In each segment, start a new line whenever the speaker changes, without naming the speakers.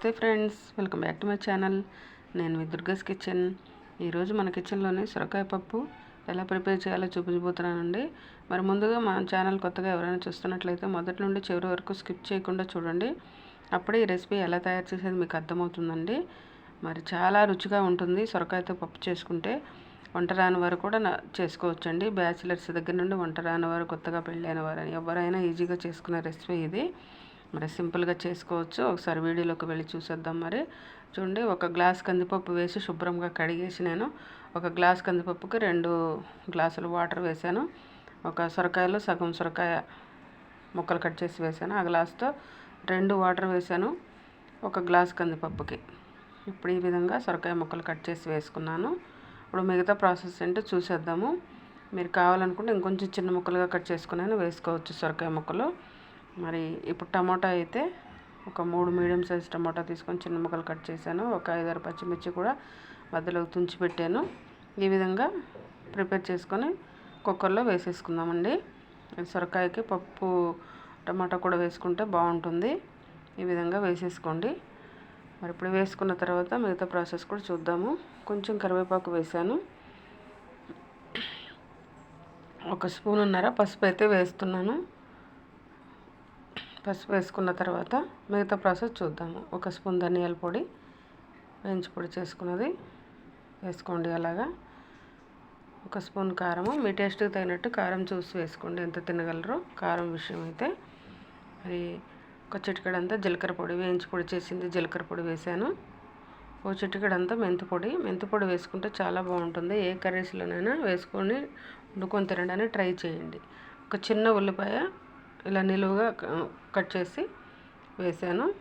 నమస్తే friends welcome back to my channel. నేను మీ దుర్గస్ కిచెన్. ఈరోజు మన కిచెన్లోనే సొరకాయ పప్పు ఎలా ప్రిపేర్ చేయాలో చూపించబోతున్నానండి. మరి ముందుగా మన ఛానల్ కొత్తగా ఎవరైనా చూస్తున్నట్లయితే మొదటి నుండి చివరి వరకు స్కిప్ చేయకుండా చూడండి. అప్పుడే ఈ రెసిపీ ఎలా తయారు చేసేది మీకు అర్థమవుతుందండి. మరి చాలా రుచిగా ఉంటుంది సొరకాయతో పప్పు చేసుకుంటే. వంట రాని వారు కూడా చేసుకోవచ్చండి. బ్యాచిలర్స్ దగ్గర నుండి వంట రాని వారు కొత్తగా పెళ్ళైన వారు ఎవరైనా ఈజీగా చేసుకునే రెసిపీ ఇది. మరి సింపుల్గా చేసుకోవచ్చు. ఒకసారి వీడియోలోకి వెళ్ళి చూసేద్దాం మరి. చూడండి ఒక గ్లాస్ కందిపప్పు వేసి శుభ్రంగా కడిగేసి నేను ఒక గ్లాస్ కందిపప్పుకి రెండు గ్లాసులు వాటర్ వేసాను. ఒక సొరకాయలో సగం సొరకాయ ముక్కలు కట్ చేసి వేసాను. ఆ గ్లాస్తో రెండు వాటర్ వేసాను ఒక గ్లాస్ కందిపప్పుకి. ఇప్పుడు ఈ విధంగా సొరకాయ ముక్కలు కట్ చేసి వేసుకున్నాను. ఇప్పుడు మిగతా ప్రాసెస్ ఏంటో చూసేద్దాము. మీరు కావాలనుకుంటే ఇంకొంచెం చిన్న ముక్కలుగా కట్ చేసుకుని వేసుకోవచ్చు సొరకాయ ముక్కలు. మరి ఇప్పుడు టమాటా అయితే ఒక మూడు మీడియం సైజ్ టమాటా తీసుకొని చిన్న ముక్కలు కట్ చేశాను. ఒక ఐదారు పచ్చిమిర్చి కూడా మధ్యలో తుంచి పెట్టాను. ఈ విధంగా ప్రిపేర్ చేసుకొని కుక్కర్లో వేసేసుకుందామండి. సొరకాయకి పప్పు టమాటా కూడా వేసుకుంటే బాగుంటుంది. ఈ విధంగా వేసేసుకోండి. మరి ఇప్పుడు వేసుకున్న తర్వాత మిగతా ప్రాసెస్ కూడా చూద్దాము. కొంచెం కరివేపాకు వేసాను ఒక స్పూన్ ఉన్నర పసుపు అయితే వేస్తున్నాను. పసుపు వేసుకున్న తర్వాత మిగతా ప్రాసెస్ చూద్దాము. ఒక స్పూన్ ధనియాల పొడి వేయించి పొడి చేసుకున్నది వేసుకోండి అలాగా. ఒక స్పూన్ కారము మీ టేస్ట్కి తగినట్టు కారం చూసి వేసుకోండి ఎంత తినగలరో కారం విషయం అయితే. మరి ఒక చిటికడంతా జీలకర్ర పొడి వేయించి పొడి చేసింది జీలకర్ర పొడి వేసాను. ఓ చిటికడంతా మెంతి పొడి మెంతి పొడి వేసుకుంటే చాలా బాగుంటుంది. ఏ కర్రీస్లోనైనా వేసుకొని వండుకొని తినడానికి ట్రై చేయండి. ఒక చిన్న ఉల్లిపాయ ఇలా నిలువుగా కట్ చేసి వేసాను.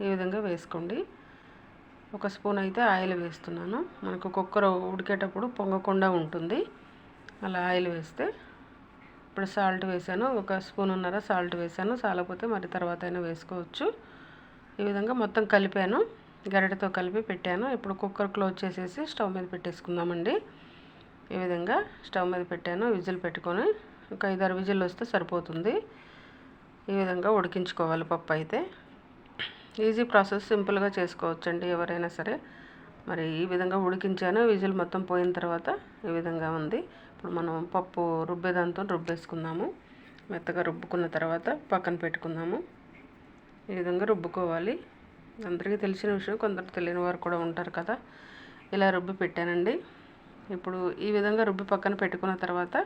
ఈ విధంగా వేసుకోండి. ఒక స్పూన్ అయితే ఆయిల్ వేస్తున్నాను. మనకు కుక్కర్ ఉడికేటప్పుడు పొంగకుండా ఉంటుంది. అలా ఆయిల్ వేస్తే. ఇప్పుడు సాల్ట్ వేసాను. ఒక స్పూన్ ఉన్నర సాల్ట్ వేసాను. సాలకపోతే మరి తర్వాత అయినా వేసుకోవచ్చు. ఈ విధంగా మొత్తం కలిపాను. గరిటతో కలిపి పెట్టాను. ఇప్పుడు కుక్కర్ క్లోజ్ చేసేసి స్టవ్ మీద పెట్టేసుకుందామండి. ఈ విధంగా స్టవ్ మీద పెట్టాను. విజిల్ పెట్టుకొని ఒక ఐదారు విజిల్ వస్తే సరిపోతుంది. ఈ విధంగా ఉడికించుకోవాలి పప్పు అయితే. ఈజీ ప్రాసెస్ సింపుల్గా చేసుకోవచ్చండి ఎవరైనా సరే. మరి ఈ విధంగా ఉడికించాను. విజిల్ మొత్తం పోయిన తర్వాత ఈ విధంగా ఉంది. ఇప్పుడు మనం పప్పు రుబ్బేదాంతో రుబ్బేసుకుందాము. మెత్తగా రుబ్బుకున్న తర్వాత పక్కన పెట్టుకుందాము. ఈ విధంగా రుబ్బుకోవాలి. అందరికీ తెలిసిన విషయం కొందరు తెలియని వారు కూడా ఉంటారు కదా. ఇలా రుబ్బి పెట్టానండి. ఇప్పుడు ఈ విధంగా రుబ్బి పక్కన పెట్టుకున్న తర్వాత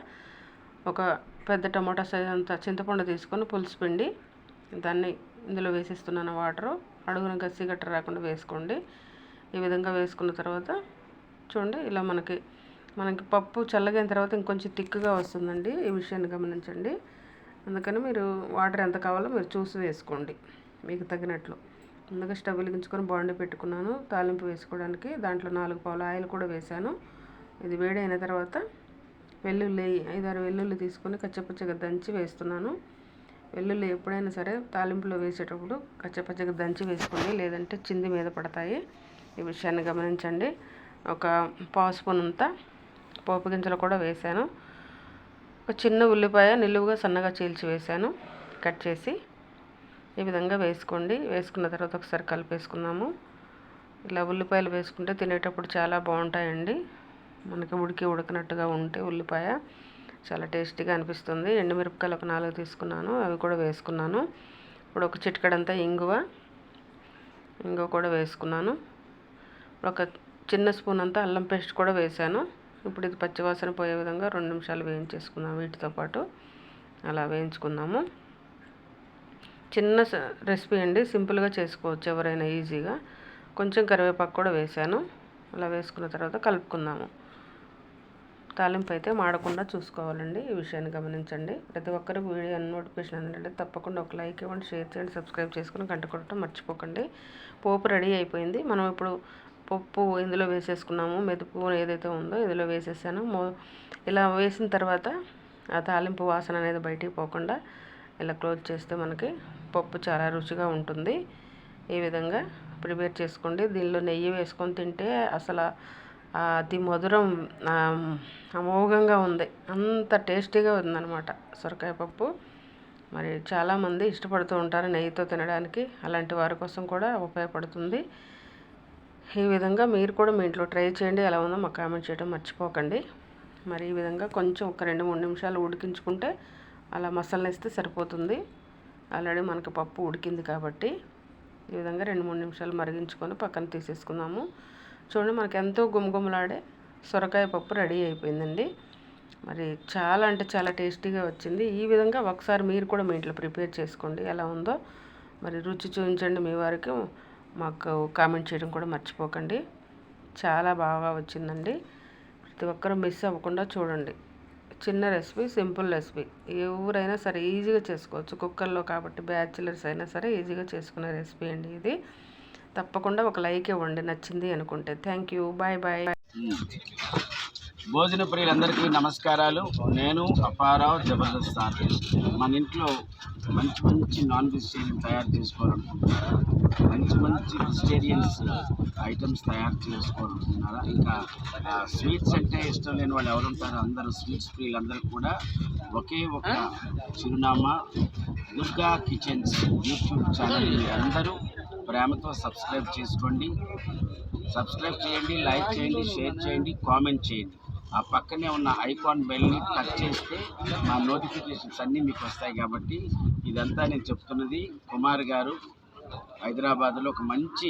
ఒక పెద్ద టమాటా సైజ్ అంత చింతపండు తీసుకొని పులుసు పిండి దాన్ని ఇందులో వేసేస్తున్నాను వాటరు. అడుగున గసి గట్ట రాకుండా వేసుకోండి. ఈ విధంగా వేసుకున్న తర్వాత చూడండి ఇలా మనకి మనకి పప్పు చల్లగైన తర్వాత ఇంకొంచెం తిక్కుగా వస్తుందండి. ఈ విషయాన్ని గమనించండి. అందుకని మీరు వాటర్ ఎంత కావాలో మీరు చూసి వేసుకోండి. మీకు తగినట్లు. ముందుగా స్టవ్ వెలిగించుకొని బాండి పెట్టుకున్నాను. తాలింపు వేసుకోవడానికి దాంట్లో నాలుగు పావులు ఆయిల్ కూడా వేశాను. ఇది వేడైన తర్వాత వెల్లుల్లి ఐదారు వెల్లుల్లి తీసుకొని కచ్చపచ్చగా దంచి వేస్తున్నాను. వెల్లుల్లి ఎప్పుడైనా సరే తాలింపులో వేసేటప్పుడు కచ్చపచ్చగా దంచి వేసుకోండి. లేదంటే చింది మీద పడతాయి. ఈ విషయాన్ని గమనించండి. ఒక పావు స్పూన్ అంతా పోపు గింజలు కూడా వేసాను. ఒక చిన్న ఉల్లిపాయ నిలువుగా సన్నగా చీల్చి వేసాను. కట్ చేసి ఈ విధంగా వేసుకోండి. వేసుకున్న తర్వాత ఒకసారి కలిపేసుకున్నాము. ఇలా ఉల్లిపాయలు వేసుకుంటే తినేటప్పుడు చాలా బాగుంటాయండి. మనకి ఉడికి ఉడకనట్టుగా ఉంటే ఉల్లిపాయ చాలా టేస్టీగా అనిపిస్తుంది. ఎండుమిరపకాయలు ఒక నాలుగు తీసుకున్నాను అవి కూడా వేసుకున్నాను. ఇప్పుడు ఒక చిటికడంతా ఇంగువ ఇంగువ కూడా వేసుకున్నాను. ఒక చిన్న స్పూన్ అంతా అల్లం పేస్ట్ కూడా వేసాను ఇప్పుడు ఇది పచ్చివాసన పోయే విధంగా రెండు నిమిషాలు వేయించేసుకుందాం వీటితో పాటు. అలా వేయించుకుందాము. చిన్న రెసిపీ అండి సింపుల్గా చేసుకోవచ్చు ఎవరైనా ఈజీగా. కొంచెం కరివేపాకు కూడా వేసాను అలా వేసుకున్న తర్వాత కలుపుకుందాము. తాలింపు అయితే మాడకుండా చూసుకోవాలండి. ఈ విషయాన్ని గమనించండి. ప్రతి ఒక్కరికి వీడియో నోటిఫికేషన్ అందంటే తప్పకుండా ఒక లైక్ ఇవ్వండి షేర్ చేయండి సబ్స్క్రైబ్ చేసుకుని గంట కొట్టడం మర్చిపోకండి. పోపు రెడీ అయిపోయింది. మనం ఇప్పుడు పప్పు ఇందులో వేసేసుకున్నాము. మెదుపు ఏదైతే ఉందో ఇందులో వేసేసాను. ఇలా వేసిన తర్వాత ఆ తాలింపు వాసన అనేది బయటికి పోకుండా ఇలా క్లోజ్ చేస్తే మనకి పప్పు చాలా రుచిగా ఉంటుంది. ఈ విధంగా ప్రిపేర్ చేసుకోండి. దీనిలో నెయ్యి వేసుకొని తింటే అసలు అది మధురం అమోఘంగా ఉంది. అంత టేస్టీగా ఉందన్నమాట సొరకాయ పప్పు. మరి చాలామంది ఇష్టపడుతూ ఉంటారు నెయ్యితో తినడానికి. అలాంటి వారి కోసం కూడా ఉపయోగపడుతుంది. ఈ విధంగా మీరు కూడా మీ ఇంట్లో ట్రై చేయండి. ఎలా ఉందో మాకు కామెంట్ చేయడం మర్చిపోకండి. మరి ఈ విధంగా కొంచెం ఒక రెండు మూడు నిమిషాలు ఉడికించుకుంటే అలా మసాలనేస్తే సరిపోతుంది. ఆల్రెడీ మనకు పప్పు ఉడికింది కాబట్టి ఈ విధంగా రెండు మూడు నిమిషాలు మరిగించుకొని పక్కన తీసేసుకుందాము. చూడండి మనకి ఎంతో గుమగుమలాడే సొరకాయ పప్పు రెడీ అయిపోయిందండి. మరి చాలా అంటే చాలా టేస్టీగా వచ్చింది. ఈ విధంగా ఒకసారి మీరు కూడా మీ ఇంట్లో ప్రిపేర్ చేసుకోండి. ఎలా ఉందో మరి రుచి చూపించండి మీ వారికి. మాకు కామెంట్ చేయడం కూడా మర్చిపోకండి. చాలా బాగా వచ్చిందండి. ప్రతి ఒక్కరూ మిస్ అవ్వకుండా చూడండి. చిన్న రెసిపీ సింపుల్ రెసిపీ. ఎవరైనా సరే ఈజీగా చేసుకోవచ్చు. కుక్కర్లో కాబట్టి బ్యాచిలర్స్ అయినా సరే ఈజీగా చేసుకునే రెసిపీ అండి ఇది. తప్పకుండా ఒక లైక్ ఇవ్వండి నచ్చింది అనుకుంటే. థ్యాంక్ యూ బాయ్ బాయ్
భోజన ప్రియులందరికీ నమస్కారాలు. నేను అపారావు జబర్దస్త్ ఆర్టిస్ట్ మన ఇంట్లో మంచి మంచి నాన్ వెజిటేరియన్ తయారు చేసుకోవాలనుకుంటున్నారా? మంచి మంచి వెజిటేరియన్స్ ఐటమ్స్ తయారు చేసుకోవాలనుకుంటున్నారా? ఇంకా స్వీట్స్ అంటే ఇష్టం లేని వాళ్ళు ఎవరు ఉంటారో అందరూ స్వీట్స్ ప్రియులందరూ కూడా ఒకే ఒక చిరునామా దుర్గా కిచెన్స్ యూట్యూబ్ ఛానల్. అందరూ ప్రేమతో సబ్స్క్రైబ్ చేసుకోండి. సబ్స్క్రైబ్ చేయండి లైక్ చేయండి షేర్ చేయండి కామెంట్ చేయండి. ఆ పక్కనే ఉన్న ఐకాన్ బెల్ని టచ్ చేస్తే మా నోటిఫికేషన్స్ అన్నీ మీకు వస్తాయి కాబట్టి ఇదంతా నేను చెప్తున్నది. కుమార్ గారు హైదరాబాద్లో ఒక మంచి